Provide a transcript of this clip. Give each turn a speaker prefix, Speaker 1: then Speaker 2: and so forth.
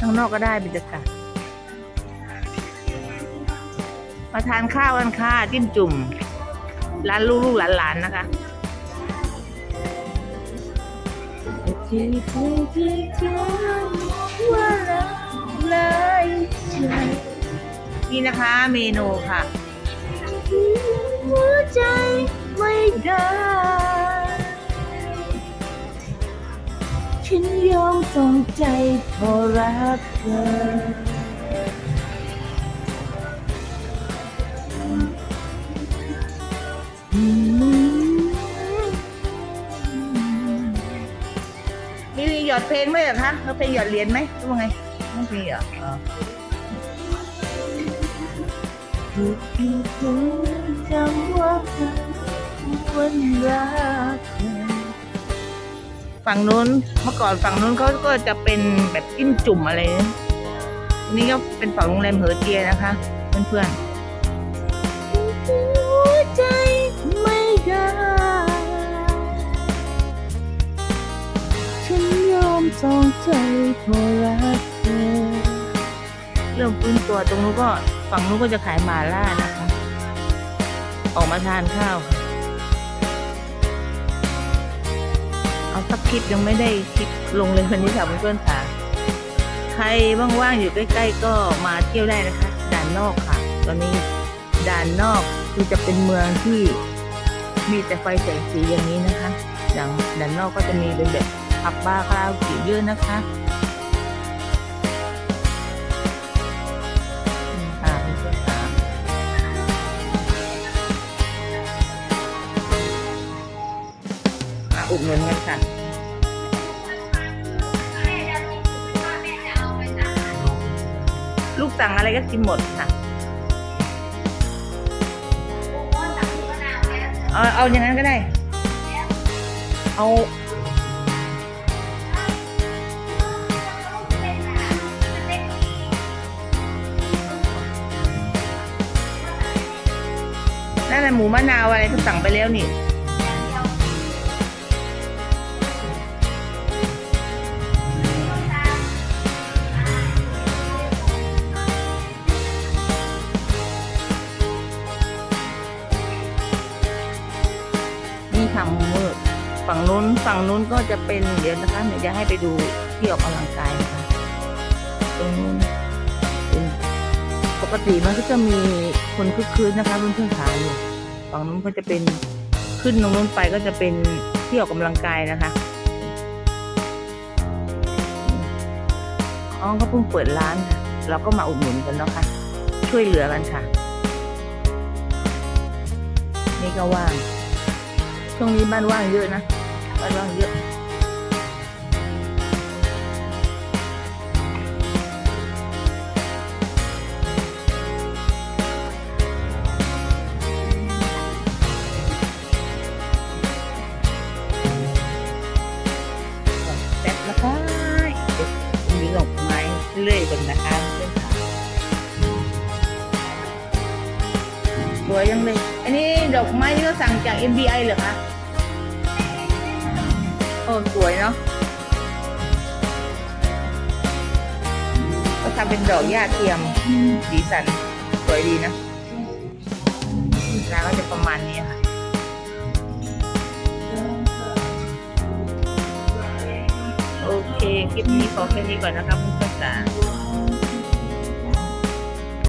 Speaker 1: ข้างนอกก็ได้บรรยากาศมาทานข้าวกันค่ะจิ้มจุ่ม ร้านลูกๆหลานๆนะคะที่ที่ที่ที่ว่ารักเลยนี่นะคะเมนูค่ะ ยอมส่งใจเพราะรักเธอมีหยอดเพลงไหมเหรอคะเขาเพลงหยอดเหรียญไหมรือว่าไงไม่มีเหรออ๋อทุกที่เธอจำว่าเธอวันรักเธอ ฝั่งนู้นเมื่อก่อนฝั่งนู้นเขาก็จะเป็นแบบจิ้มจุ่มอะไรนะอันนี่ก็เป็นฝั่งโรงแรมเหอเจียนะคะ เพื่อนๆหัวใจไม่ได้ฉันยอมจองใจเพราะรักเธอเริ่มฟื้นตัวตรงนู้นก็ฝั่งนู้นก็จะขายหมาล่านะคะ ออกมาทานข้าวค่ะ สักคลิปยังไม่ได้คลิปลงเลยวันนี้ค่ะเพื่อนๆค่ะ ใครว่างๆอยู่ใกล้ ๆ ก็มาเที่ยวได้นะคะ ด่านนอกค่ะ ตอนนี้ด่านนอกคือจะเป็นเมืองที่มีแต่ไฟแสงสีอย่างนี้นะคะอย่างด่านนอกก็จะมีเป็นแบบผับบาร์คาราโอเกะเยอะนะคะอุ่นค่ะมาอุดหนุนกันค่ะ ลูกสั่งอะไรก็กินหมดค่ะ เอาเอาอย่างนั้นก็ได้ เอา นั่นแหละหมูมะนาวอะไรเขาสั่งไปแล้วนี่ ฝั่งนู้นฝั่งนู้นก็จะเป็นเดี๋ยวนะคะเดี๋ยวจะให้ไปดูที่ออกกำลังกายนะคะตรงนู้นเป็นปกติมันก็จะมีคนคึกคืนนะคะเพื่อนๆขาอยู่ฝั่งนู้นก็จะเป็นขึ้นตรงนู้นไปก็จะเป็นที่ออกกำลังกายนะคะอ๋อก็เพิ่งเปิดร้านค่ะเราก็มาอุดหนุนกันเนาะค่ะ ช่วยเหลือกันค่ะ นี่ก็ว่าง ช่วงนี้บ้านว่างเยอะนะ บ้านว่างเยอะแป๊บนะคะเดี๋ยวมีดอกไม้เรื่อยบนนะคะเพื่อนค่ะสวยยังเลย อันนี้ดอกไม้ที่เราสั่งจาก MBI เหรอคะ โอ้สวยเนาะก็ทำเป็นดอกหญ้าเทียมสีสันสวยดีนะร้านก็จะประมาณนี้ค่ะโอเค คลิปนี้ขอแค่นี้ก่อนนะคะเพื่อนๆจ๋า